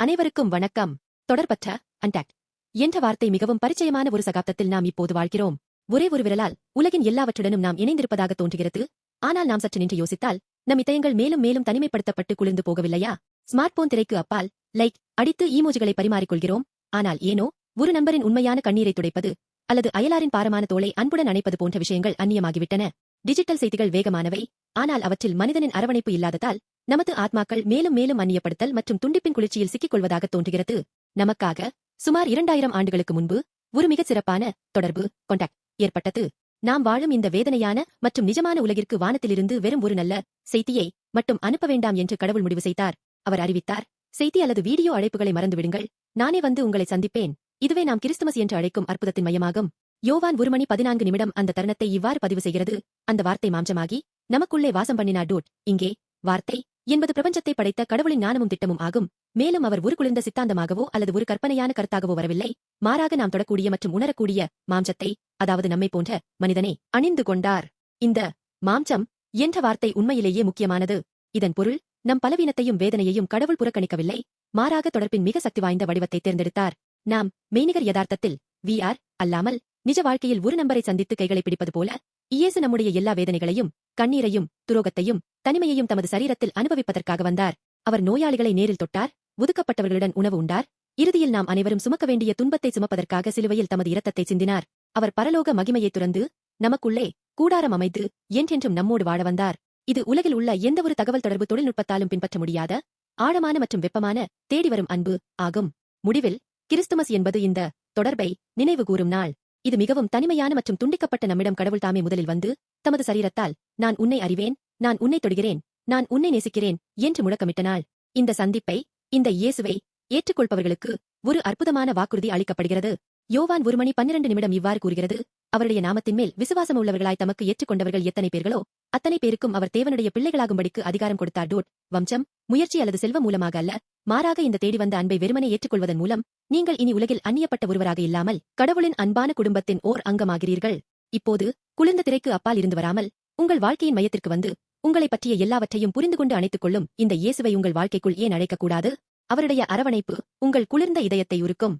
அனைவருக்கும் வணக்கம். தொடர்பற்ற அன்டாக்ட் என்ற வார்த்தை மிகவும் பரிச்சயமான ஒரு சகாப்தத்தில் நாம் இப்போது வாழ்கிறோம். ஒரே ஒரு விரலால் உலகின் எல்லாவற்றுடனும் நாம் இணைந்திருப்பதாக தோன்றுகிறது. ஆனால் நாம் சற்று நின்று யோசித்தால் நம் இதயங்கள் மேலும் மேலும் தனிமைப்படுத்தப்பட்டு குளிர்ந்து போகவில்லையா? ஸ்மார்ட் போன் திரைக்கு அப்பால் லைக் அடித்து ஈமோஜிகளை பரிமாறிக்கொள்கிறோம். ஆனால் ஏனோ ஒரு நண்பரின் உண்மையான கண்ணீரை துடைப்பது அல்லது அயலாரின் பாரமான தோளை அன்புடன் அணைப்பது போன்ற விஷயங்கள் அந்நியமாகிவிட்டன. டிஜிட்டல் செய்திகள் வேகமானவை ஆனால் அவற்றில் மனிதனின் அரவணைப்பு இல்லாததால் நமது ஆத்மாக்கள் மேலும் மேலும் அந்நியப்படுத்தல் மற்றும் துண்டிப்பின் குளிர்ச்சியில் சிக்கிக் கொள்வதாக தோன்றுகிறது. நமக்காக சுமார் இரண்டாயிரம் ஆண்டுகளுக்கு முன்பு ஒரு மிகச் சிறப்பான தொடர்பு கொண்டாக்ட் ஏற்பட்டது. நாம் வாழும் இந்த வேதனையான மற்றும் நிஜமான உலகிற்கு வானத்திலிருந்து வெறும் ஒரு நல்ல செய்தியை மட்டும் அனுப்ப வேண்டாம் என்று கடவுள் முடிவு செய்தார். அவர் அறிவித்தார் செய்தி அல்லது வீடியோ அழைப்புகளை மறந்துவிடுங்கள். நானே வந்து உங்களை சந்திப்பேன். இதுவே நாம் கிறிஸ்துமஸ் என்று அழைக்கும் அற்புதத்தின் மையமாகும். யோவான் ஒரு மணி பதினான்கு நிமிடம் அந்த தருணத்தை இவ்வாறு பதிவு செய்கிறது. அந்த வார்த்தை மாம்சமாகி நமக்குள்ளே வாசம் பண்ணினார் டூட். இங்கே வார்த்தை என்பது பிரபஞ்சத்தை படைத்த கடவுளின் ஞானமும் திட்டமும் ஆகும். மேலும் அவர் ஒரு குளிர்ந்த சித்தாந்தமாகவோ அல்லது ஒரு கற்பனையான கருத்தாகவோ வரவில்லை. மாறாக நாம் தொடக்கூடிய மற்றும் உணரக்கூடிய மாம்சத்தை அதாவது நம்மை போன்ற மனிதனை அணிந்து கொண்டார். இந்த மாம்சம் என்ற வார்த்தை உண்மையிலேயே முக்கியமானது. இதன் பொருள் நம் பலவீனத்தையும் வேதனையையும் கடவுள் புறக்கணிக்கவில்லை. மாறாக தொடர்பின் மிக சக்தி வாய்ந்த வடிவத்தை தேர்ந்தெடுத்தார். நாம் மெய்நிகர் யதார்த்தத்தில் வி ஆர் அல்லாமல் நிஜ வாழ்க்கையில் ஒரு நம்பரை சந்தித்து கைகளை பிடிப்பது போல இயேசு நம்முடைய எல்லா வேதனைகளையும் கண்ணீரையும் துரோகத்தையும் தனிமையையும் தமது சரீரத்தில் அனுபவிப்பதற்காக வந்தார். அவர் நோயாளிகளை நேரில் தொட்டார் ஒதுக்கப்பட்டவர்களுடன் உணவு உண்டார். இறுதியில் நாம் அனைவரும் சுமக்க வேண்டிய துன்பத்தை சுமப்பதற்காக சிலுவையில் தமது இரத்தத்தை சிந்தினார். அவர் பரலோக மகிமையை துறந்து நமக்குள்ளே கூடாரம் அமைத்து என்றென்றும் நம்மோடு வாழ வந்தார். இது உலகில் உள்ள எந்தவொரு தகவல் தொடர்பு தொழில்நுட்பத்தாலும் பின்பற்ற முடியாத ஆழமான மற்றும் வெப்பமான தேடிவரும் அன்பு ஆகும். முடிவில் கிறிஸ்துமஸ் என்பது இந்த தொடர்பை நினைவுகூறும் நாள். இது மிகவும் தனிமையான மற்றும் துண்டிக்கப்பட்ட நம்மிடம் கடவுள் தாமே முதலில் வந்து தமது சரீரத்தால் நான் உன்னை அறிவேன் நான் உன்னை தொடுகிறேன் நான் உன்னை நேசிக்கிறேன் என்று முழக்கமிட்டனால் இந்த சந்திப்பை இந்த இயேசுவை ஏற்றுக்கொள்பவர்களுக்கு ஒரு அற்புதமான வாக்குறுதி அளிக்கப்படுகிறது. யோவான் ஒரு மணி பன்னிரண்டு நிமிடம் இவ்வாறு கூறுகிறது அவருடைய நாமத்தின் மேல் விசுவாசம் உள்ளவர்களாய் தமக்கு ஏற்றுக்கொண்டவர்கள் எத்தனை பேர்களோ அத்தனை பேருக்கும் அவர் தேவனுடைய பிள்ளைகளாகும்படிக்கு அதிகாரம் கொடுத்தார். டோட் வம்சம் முயற்சி அல்லது செல்வம் மூலமாக அல்ல மாறாக இந்த தேடி வந்த அன்பை வெறுமனை ஏற்றுக்கொள்வதன் மூலம் நீங்கள் இனி உலகில் அந்நியப்பட்ட ஒருவராக இல்லாமல் கடவுளின் அன்பான குடும்பத்தின் ஓர் அங்கமாகிறீர்கள். இப்போது குளிர்ந்த திரைக்கு அப்பால் இருந்து வராமல் உங்கள் வாழ்க்கையின் மையத்திற்கு வந்து உங்களை பற்றிய எல்லாவற்றையும் புரிந்து கொண்டு அணைத்துக் கொள்ளும் இந்த இயேசுவை உங்கள் வாழ்க்கைக்குள் ஏன் அழைக்கக்கூடாது அவருடைய அரவணைப்பு உங்கள் குளிர்ந்த இதயத்தை உருக்கும்.